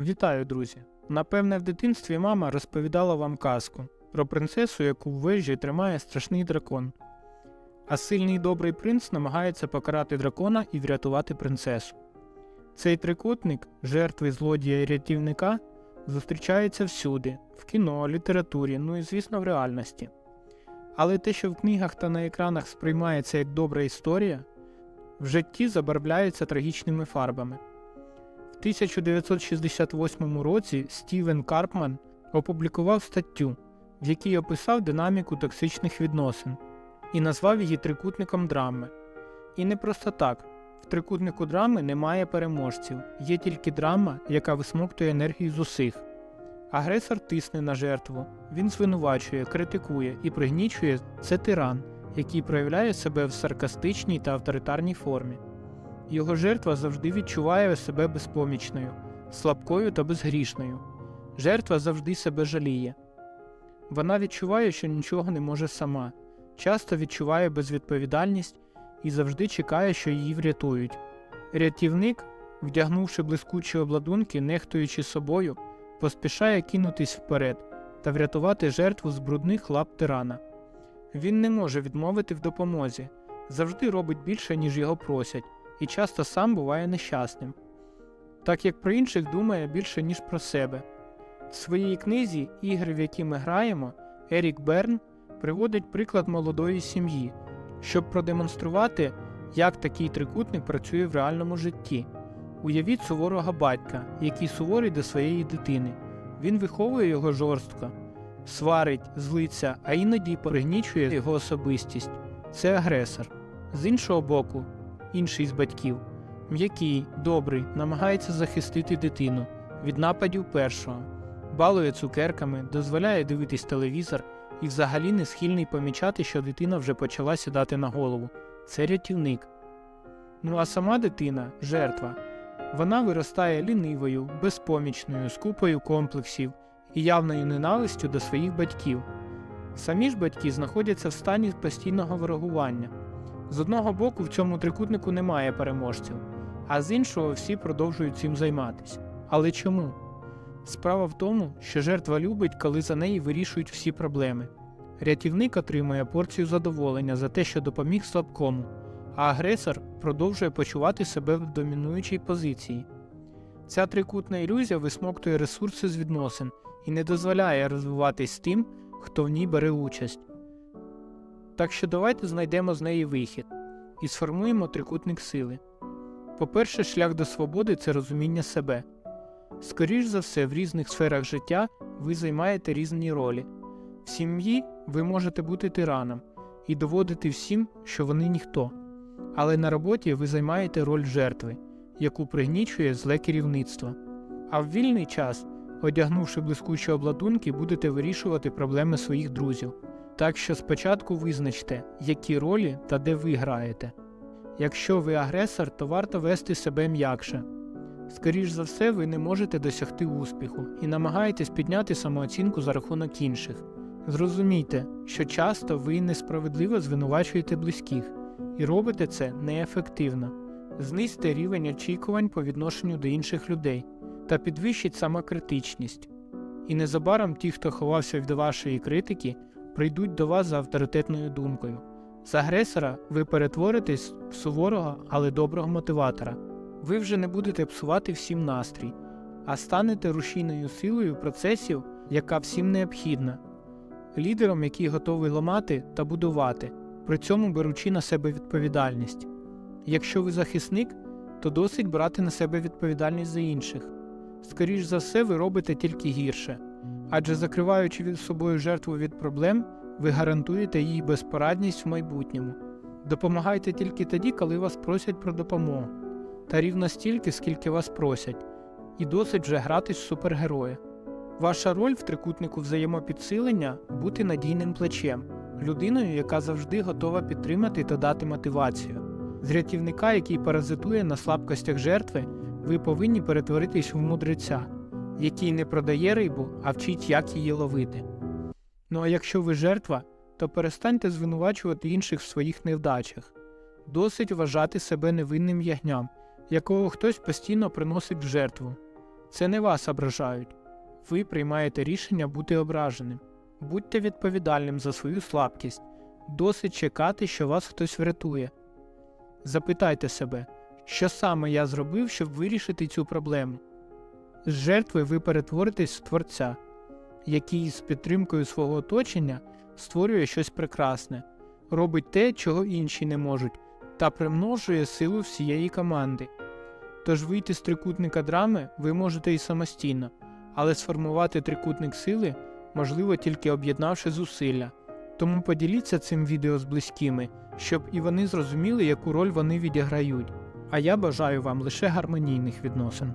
Вітаю, друзі! Напевне, в дитинстві мама розповідала вам казку про принцесу, яку в вежі тримає страшний дракон. А сильний добрий принц намагається покарати дракона і врятувати принцесу. Цей трикутник, жертви злодія і рятівника, зустрічається всюди в кіно, літературі, ну і звісно в реальності. Але те, що в книгах та на екранах сприймається як добра історія, в житті забарвляється трагічними фарбами. В 1968 році Стівен Карпман опублікував статтю, в якій описав динаміку токсичних відносин і назвав її трикутником драми. І не просто так. В трикутнику драми немає переможців, є тільки драма, яка висмоктує енергію з усіх. Агресор тисне на жертву, він звинувачує, критикує і пригнічує це тиран, який проявляє себе в саркастичній та авторитарній формі. Його жертва завжди відчуває себе безпомічною, слабкою та безгрішною. Жертва завжди себе жаліє. Вона відчуває, що нічого не може сама, часто відчуває безвідповідальність і завжди чекає, що її врятують. Рятівник, вдягнувши блискучі обладунки, нехтуючи собою, поспішає кинутись вперед та врятувати жертву з брудних лап тирана. Він не може відмовити в допомозі, завжди робить більше, ніж його просять, і часто сам буває нещасним, так як про інших думає більше, ніж про себе. В своїй книзі Ігри, в які ми граємо, Ерік Берн приводить приклад молодої сім'ї, щоб продемонструвати, як такий трикутник працює в реальному житті. Уявіть суворого батька, який суворий до своєї дитини. Він виховує його жорстко, сварить, злиться, а іноді пригнічує його особистість. Це агресор. З іншого боку, інший з батьків, м'який, добрий, намагається захистити дитину від нападів першого, балує цукерками, дозволяє дивитись телевізор і взагалі не схильний помічати, що дитина вже почала сідати на голову. Це рятівник. Ну а сама дитина жертва. Вона виростає лінивою, безпомічною, з купою комплексів і явною ненавистю до своїх батьків. Самі ж батьки знаходяться в стані постійного ворогування. З одного боку, в цьому трикутнику немає переможців, а з іншого всі продовжують цим займатися. Але чому? Справа в тому, що жертва любить, коли за неї вирішують всі проблеми. Рятівник отримує порцію задоволення за те, що допоміг слабкому, а агресор продовжує почувати себе в домінуючій позиції. Ця трикутна ілюзія висмоктує ресурси з відносин і не дозволяє розвиватись тим, хто в ній бере участь. Так що давайте знайдемо з неї вихід і сформуємо трикутник сили. По-перше, шлях до свободи це розуміння себе. Скоріш за все, в різних сферах життя ви займаєте різні ролі. В сім'ї ви можете бути тираном і доводити всім, що вони ніхто. Але на роботі ви займаєте роль жертви, яку пригнічує зле керівництво. А в вільний час, одягнувши блискучі обладунки, будете вирішувати проблеми своїх друзів. Так що спочатку визначте, які ролі та де ви граєте. Якщо ви агресор, то варто вести себе м'якше. Скоріш за все, ви не можете досягти успіху і намагаєтесь підняти самооцінку за рахунок інших. Зрозумійте, що часто ви несправедливо звинувачуєте близьких і робите це неефективно. Знизьте рівень очікувань по відношенню до інших людей та підвищіть самокритичність. І незабаром ті, хто ховався від вашої критики, прийдуть до вас за авторитетною думкою. З агресора ви перетворитесь в суворого, але доброго мотиватора. Ви вже не будете псувати всім настрій, а станете рушійною силою процесів, яка всім необхідна, лідером, який готовий ламати та будувати, при цьому беручи на себе відповідальність. Якщо ви захисник, то досить брати на себе відповідальність за інших. Скоріш за все, ви робите тільки гірше, адже закриваючи від собою жертву від проблем, ви гарантуєте її безпорадність в майбутньому. Допомагайте тільки тоді, коли вас просять про допомогу, та рівно стільки, скільки вас просять, і досить вже гратись в супергероя. Ваша роль в трикутнику взаємопідсилення бути надійним плечем, людиною, яка завжди готова підтримати та дати мотивацію. З рятівника, який паразитує на слабкостях жертви, ви повинні перетворитись в мудреця, який не продає рибу, а вчить, як її ловити. Ну а якщо ви жертва, то перестаньте звинувачувати інших в своїх невдачах. Досить вважати себе невинним ягням, якого хтось постійно приносить в жертву. Це не вас ображають. Ви приймаєте рішення бути ображеним. Будьте відповідальним за свою слабкість. Досить чекати, що вас хтось врятує. Запитайте себе, що саме я зробив, щоб вирішити цю проблему. З жертви ви перетворитесь в творця, який з підтримкою свого оточення створює щось прекрасне, робить те, чого інші не можуть, та примножує силу всієї команди. Тож вийти з трикутника драми ви можете і самостійно, але сформувати трикутник сили можливо тільки об'єднавши зусилля. Тому поділіться цим відео з близькими, щоб і вони зрозуміли, яку роль вони відіграють. А я бажаю вам лише гармонійних відносин.